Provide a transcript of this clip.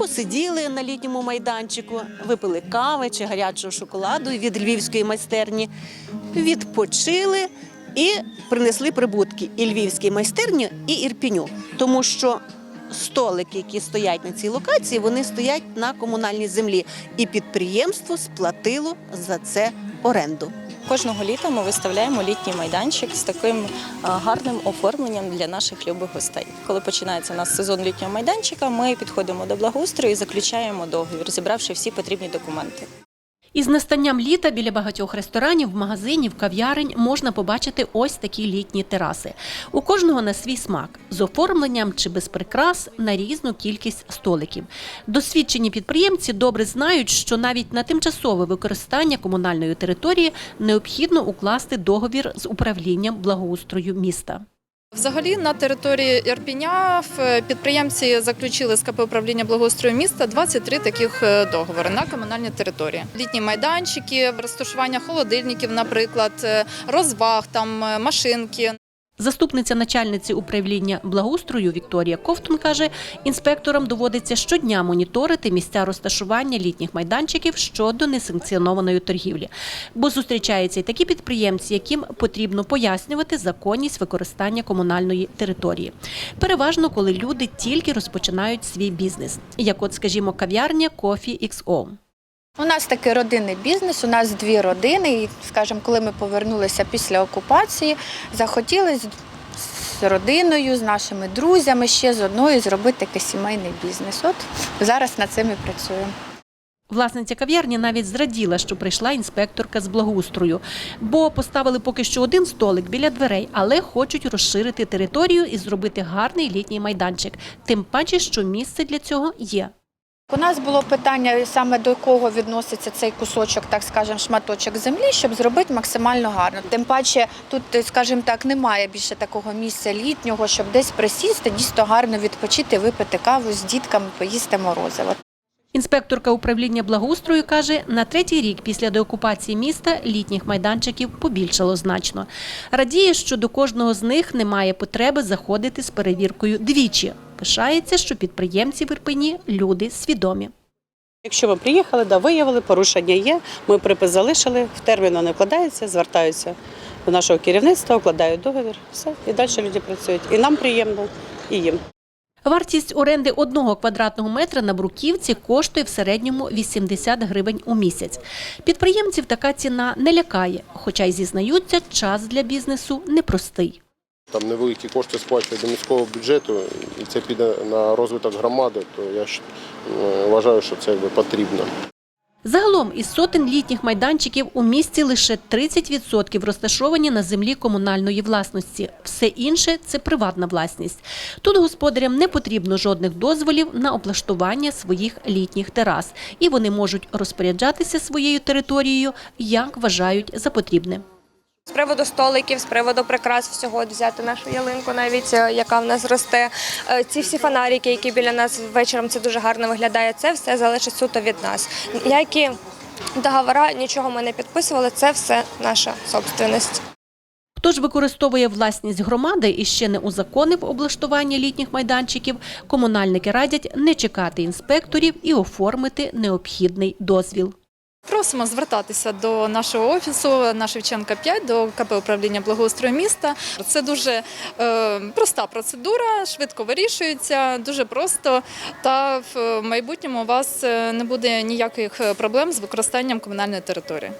посиділи на літньому майданчику, випили кави чи гарячого шоколаду від львівської майстерні, відпочили і принесли прибутки і львівській майстерні, і ірпіню, тому що. Столики, які стоять на цій локації, вони стоять на комунальній землі, і підприємство сплатило за це оренду. Кожного літа ми виставляємо літній майданчик з таким гарним оформленням для наших любих гостей. Коли починається у нас сезон літнього майданчика, ми підходимо до благоустрою і заключаємо договір, зібравши всі потрібні документи. Із настанням літа біля багатьох ресторанів, магазинів, кав'ярень можна побачити ось такі літні тераси. У кожного на свій смак з оформленням чи без прикрас на різну кількість столиків. Досвідчені підприємці добре знають, що навіть на тимчасове використання комунальної території необхідно укласти договір з управлінням благоустрою міста. Взагалі на території Ірпіня підприємці заключили з КП управління благоустрою міста 23 таких е, договори на комунальній території. Літні майданчики, розташування холодильників, наприклад, е, розваг, там е, машинки. Заступниця начальниці управління благоустрою Вікторія Ковтун каже, інспекторам доводиться щодня моніторити місця розташування літніх майданчиків щодо несанкціонованої торгівлі. Бо зустрічаються й такі підприємці, яким потрібно пояснювати законність використання комунальної території. Переважно, коли люди тільки розпочинають свій бізнес, як от, скажімо, кав'ярня Coffee XO. У нас такий родинний бізнес, у нас дві родини. І, скажімо, коли ми повернулися після окупації, захотіли з- з родиною, з нашими друзями ще з одною зробити такий сімейний бізнес. От зараз над цим і працюємо. Власниця кав'ярні навіть зраділа, що прийшла інспекторка з благоустрою, бо поставили поки що один столик біля дверей, але хочуть розширити територію і зробити гарний літній майданчик. Тим паче, що місце для цього є. У нас було питання саме до кого відноситься цей кусочок, так скажемо, шматочок землі, щоб зробити максимально гарно. Тим паче, тут, скажімо так, немає більше такого місця літнього, щоб десь присісти, дійсно гарно відпочити, випити каву з дітками, поїсти морозиво. Інспекторка управління благоустрою каже, на третій рік після деокупації міста літніх майданчиків побільшало значно. Радіє, що до кожного з них немає потреби заходити з перевіркою двічі. Пишається, що підприємці в Ірпені люди свідомі. Якщо ви приїхали, да, виявили, порушення є, ми припис залишили, в терміну не вкладається, звертаються до нашого керівництва, укладають договір, все, і далі люди працюють. І нам приємно, і їм. Вартість оренди одного квадратного метра на Бруківці коштує в середньому 80 гривень у місяць. Підприємців така ціна не лякає, хоча й зізнаються, час для бізнесу непростий. Там невеликі кошти сплачують до міського бюджету, і це піде на розвиток громади, то я ж е, вважаю, що це якби потрібно. Загалом із сотень літніх майданчиків у місті лише 30% розташовані на землі комунальної власності. Все інше це приватна власність. Тут господарям не потрібно жодних дозволів на облаштування своїх літніх терас, і вони можуть розпоряджатися своєю територією, як вважають за потрібне. З приводу столиків, з приводу прикрас всього взяти нашу ялинку, навіть е, яка в нас росте. Е, Ці всі фонарики, які біля нас вечором це дуже гарно виглядає. Це все залежить суто від нас. Ніякі договори, нічого ми не підписували. Це все наша собственність. Хто ж використовує власність громади і ще не узаконив облаштування літніх майданчиків, комунальники радять не чекати інспекторів і оформити необхідний дозвіл. Просимо звертатися до нашого офісу на Шевченка 5, до КП управління благоустрою міста. Це дуже е, проста процедура, швидко вирішується, дуже просто. Та в майбутньому у вас е, не буде ніяких проблем з використанням комунальної території.